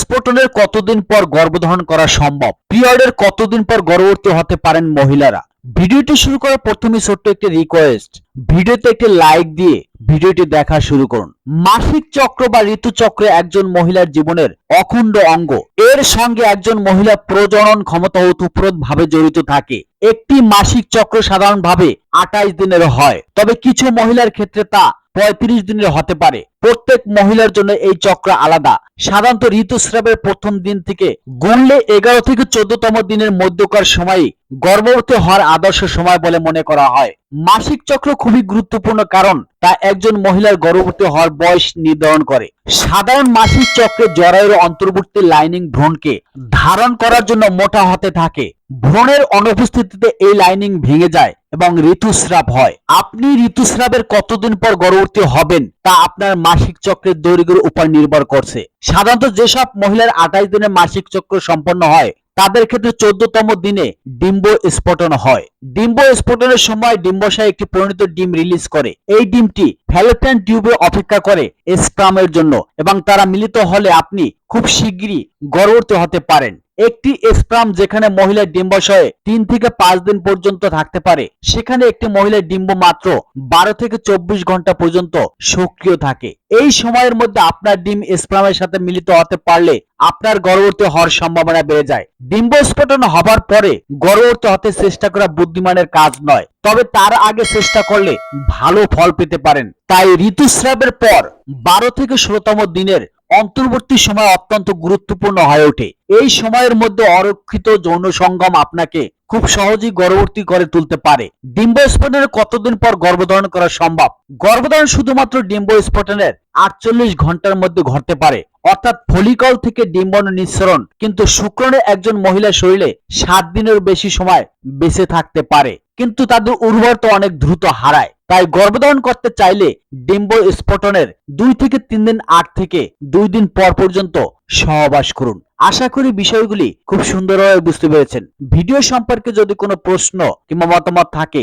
স্ফোটনের কতদিন পর গর্ভধারণ করা সম্ভব? পিরিয়ডের কতদিন পর গর্ভবতী হতে পারেন মহিলারা? ভিডিওটি শুরু করার প্রথমে ছোট্ট একটি রিকোয়েস্ট ভিডিওতে একটি লাইক দিয়ে ভিডিওটি দেখা শুরু করুন। মাসিক চক্র বা ঋতুচক্রে একজন মহিলার জীবনের অখণ্ড অঙ্গ। এর সঙ্গে একজন মহিলা প্রজনন ক্ষমতা ওতপ্রোত ভাবে জড়িত থাকে। একটি মাসিক চক্র সাধারণভাবে আঠাইশ দিনের হয়, তবে কিছু মহিলার ক্ষেত্রে তা পঁয়ত্রিশ দিনের হতে পারে। প্রত্যেক মহিলার জন্য এই চক্র আলাদা। সাধারণত ঋতুস্রাবের প্রথম দিন থেকে গুনলে এগারো থেকে চোদ্দতম দিনের মধ্যকার সময়ই গর্ভবতী হওয়ার আদর্শ সময় বলে মনে করা হয়। মাসিক চক্র খুবই গুরুত্বপূর্ণ কারণ তা একজন মহিলার গর্ভবতী হওয়ার বয়স নির্ধারণ করে। সাধারণ মাসিক চক্রে জরায়ুর অন্তর্বর্তী লাইনিং ভ্রূণকে ধারণ করার জন্য মোটা হতে থাকে। ভ্রূণের অনুপস্থিতিতে এই লাইনিং ভেঙে যায় এবং ঋতুস্রাব হয়। আপনি ঋতুস্রাবের কতদিন পর গর্ভবতী হবেন তা আপনার মাসিক চক্রের দৈর্ঘ্যের উপর নির্ভর করছে। সাধারণত যেসব মহিলার আঠাইশ দিনের মাসিক চক্র সম্পন্ন হয় তাদের ক্ষেত্রে চোদ্দতম দিনে ডিম্ব স্ফোটন হয়। ডিম্ব স্ফোটনের সময় ডিম্বাশয় একটি পরিণত ডিম রিলিজ করে। এই ডিমটি ফ্যালোপিয়ান টিউবে অপেক্ষা করে স্প্রামের জন্য এবং তারা মিলিত হলে আপনি খুব শিগগিরই গর্ভবতী হতে পারেন। একটি স্প্রাম যেখানে মহিলার ডিম্বাশয়ে তিন থেকে পাঁচ দিন পর্যন্ত থাকতে পারে। সেখানে একটি মহিলার ডিম্ব মাত্র বারো থেকে চব্বিশ ঘণ্টা পর্যন্ত সক্রিয় থাকে। এই সময়ের মধ্যে আপনার ডিম স্প্রামের সাথে মিলিত হতে পারলে আপনার গর্ভবতী হওয়ার সম্ভাবনা বেড়ে যায়। ডিম্ব স্ফোটন হবার পরে গর্ভবতী হতে চেষ্টা করা বুদ্ধিমানের কাজ নয়, তবে তার আগে চেষ্টা করলে ভালো ফল পেতে পারেন। তাই ঋতুস্রাবের পর বারো থেকে ষোলোতম দিনের অন্তর্বর্তী সময় অত্যন্ত গুরুত্বপূর্ণ হয়ে ওঠে। এই সময়ের মধ্যে অরক্ষিত যৌন সঙ্গম আপনাকে খুব সহজেই গর্ভবতী করে তুলতে পারে। ডিম্ব স্ফোটনের কতদিন পর গর্ভধারণ করা সম্ভব? গর্ভধারণ শুধুমাত্র ডিম্ব স্ফোটনের আটচল্লিশ ঘণ্টার মধ্যে ঘটতে পারে। অর্থাৎ ফলিকল থেকে ডিম্বাণু নিঃসরণ, কিন্তু শুক্রণের একজন মহিলার শরীরে সাত দিনের বেশি সময় বেঁচে থাকতে পারে। কিন্তু তাদের উর্বরতা অনেক দ্রুত হারায়। তাই গর্ভধারণ করতে চাইলে ডিম্ব স্ফোটনের দুই থেকে তিন দিন আট থেকে দুই দিন পর পর্যন্ত সহবাস করুন। আশা করি বিষয়গুলি খুব সুন্দরভাবে বুঝতে পেরেছেন। ভিডিও সম্পর্কে যদি কোনো প্রশ্ন কিংবা মতামত থাকে